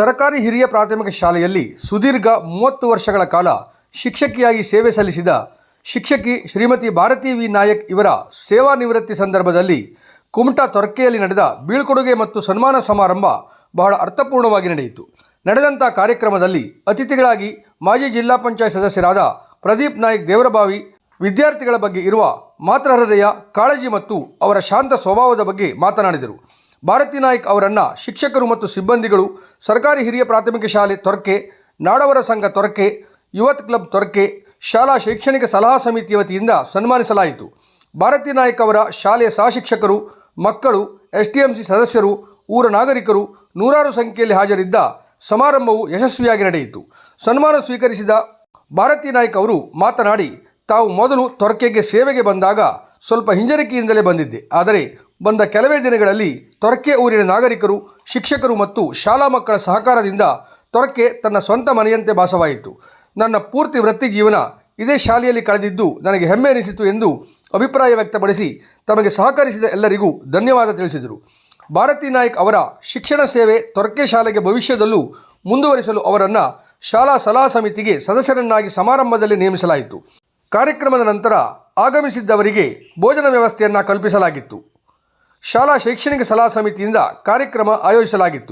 ಸರಕಾರಿ ಹಿರಿಯ ಪ್ರಾಥಮಿಕ ಶಾಲೆಯಲ್ಲಿ ಸುದೀರ್ಘ ಮೂವತ್ತು ವರ್ಷಗಳ ಕಾಲ ಶಿಕ್ಷಕಿಯಾಗಿ ಸೇವೆ ಸಲ್ಲಿಸಿದ ಶಿಕ್ಷಕಿ ಶ್ರೀಮತಿ ಭಾರತಿ ವಿ. ನಾಯಕ್ ಇವರ ಸೇವಾ ನಿವೃತ್ತಿ ಸಂದರ್ಭದಲ್ಲಿ ಕುಮಟಾ ತೊರ್ಕೆಯಲ್ಲಿ ನಡೆದ ಬೀಳ್ಕೊಡುಗೆ ಮತ್ತು ಸನ್ಮಾನ ಸಮಾರಂಭ ಬಹಳ ಅರ್ಥಪೂರ್ಣವಾಗಿ ನಡೆಯಿತು. ನಡೆದಂಥ ಕಾರ್ಯಕ್ರಮದಲ್ಲಿ ಅತಿಥಿಗಳಾಗಿ ಮಾಜಿ ಜಿಲ್ಲಾ ಪಂಚಾಯತ್ ಸದಸ್ಯರಾದ ಪ್ರದೀಪ್ ನಾಯಕ್ ದೇವರಬಾವಿ, ವಿದ್ಯಾರ್ಥಿಗಳ ಬಗ್ಗೆ ಇರುವ ಮಾತೃಹೃದಯ ಕಾಳಜಿ ಮತ್ತು ಅವರ ಶಾಂತ ಸ್ವಭಾವದ ಬಗ್ಗೆ ಮಾತನಾಡಿದರು. ಭಾರತಿ ನಾಯ್ಕ್ ಅವರನ್ನು ಶಿಕ್ಷಕರು ಮತ್ತು ಸಿಬ್ಬಂದಿಗಳು ಸರ್ಕಾರಿ ಹಿರಿಯ ಪ್ರಾಥಮಿಕ ಶಾಲೆ ತೊರಕೆ, ನಾಡವರ ಸಂಘ ತೊರಕೆ, ಯುವತ್ ಕ್ಲಬ್ ತೊರಕೆ, ಶಾಲಾ ಶೈಕ್ಷಣಿಕ ಸಲಹಾ ಸಮಿತಿ ವತಿಯಿಂದ ಸನ್ಮಾನಿಸಲಾಯಿತು. ಭಾರತಿ ನಾಯ್ಕ್ ಅವರ ಶಾಲೆಯ ಸಹಶಿಕ್ಷಕರು, ಮಕ್ಕಳು ಎಸ್ ಟಿ ಎಂ ಸಿ ಸದಸ್ಯರು, ಊರ ನಾಗರಿಕರು ನೂರಾರು ಸಂಖ್ಯೆಯಲ್ಲಿ ಹಾಜರಿದ್ದ ಸಮಾರಂಭವು ಯಶಸ್ವಿಯಾಗಿ ನಡೆಯಿತು. ಸನ್ಮಾನ ಸ್ವೀಕರಿಸಿದ ಭಾರತಿ ನಾಯ್ಕ್ ಅವರು ಮಾತನಾಡಿ, ತಾವು ಮೊದಲು ತೊರಕೆಗೆ ಸೇವೆಗೆ ಬಂದಾಗ ಸ್ವಲ್ಪ ಹಿಂಜರಿಕೆಯಿಂದಲೇ ಬಂದಿದ್ದೆ. ಆದರೆ ಬಂದ ಕೆಲವೇ ದಿನಗಳಲ್ಲಿ ತೊರಕೆ ಊರಿನ ನಾಗರಿಕರು, ಶಿಕ್ಷಕರು ಮತ್ತು ಶಾಲಾ ಮಕ್ಕಳ ಸಹಕಾರದಿಂದ ತೊರಕೆ ತನ್ನ ಸ್ವಂತ ಮನೆಯಂತೆ ಭಾಸವಾಯಿತು. ನನ್ನ ಪೂರ್ತಿ ವೃತ್ತಿ ಜೀವನ ಇದೇ ಶಾಲೆಯಲ್ಲಿ ಕಳೆದಿದ್ದು ನನಗೆ ಹೆಮ್ಮೆ ಅನಿಸಿತು ಎಂದು ಅಭಿಪ್ರಾಯ ವ್ಯಕ್ತಪಡಿಸಿ ತಮಗೆ ಸಹಕರಿಸಿದ ಎಲ್ಲರಿಗೂ ಧನ್ಯವಾದ ತಿಳಿಸಿದರು. ಭಾರತಿ ನಾಯ್ಕ್ ಅವರ ಶಿಕ್ಷಣ ಸೇವೆ ತೊರಕೆ ಶಾಲೆಗೆ ಭವಿಷ್ಯದಲ್ಲೂ ಮುಂದುವರಿಸಲು ಅವರನ್ನು ಶಾಲಾ ಸಲಹಾ ಸಮಿತಿಗೆ ಸದಸ್ಯರನ್ನಾಗಿ ಸಮಾರಂಭದಲ್ಲಿ ನೇಮಿಸಲಾಯಿತು. ಕಾರ್ಯಕ್ರಮದ ನಂತರ ಆಗಮಿಸಿದ್ದವರಿಗೆ ಭೋಜನ ವ್ಯವಸ್ಥೆಯನ್ನು ಕಲ್ಪಿಸಲಾಗಿತ್ತು. ಶಾಲಾ ಶೈಕ್ಷಣಿಕ ಸಲಹಾ ಸಮಿತಿಯಿಂದ ಕಾರ್ಯಕ್ರಮ ಆಯೋಜಿಸಲಾಗಿತ್ತು.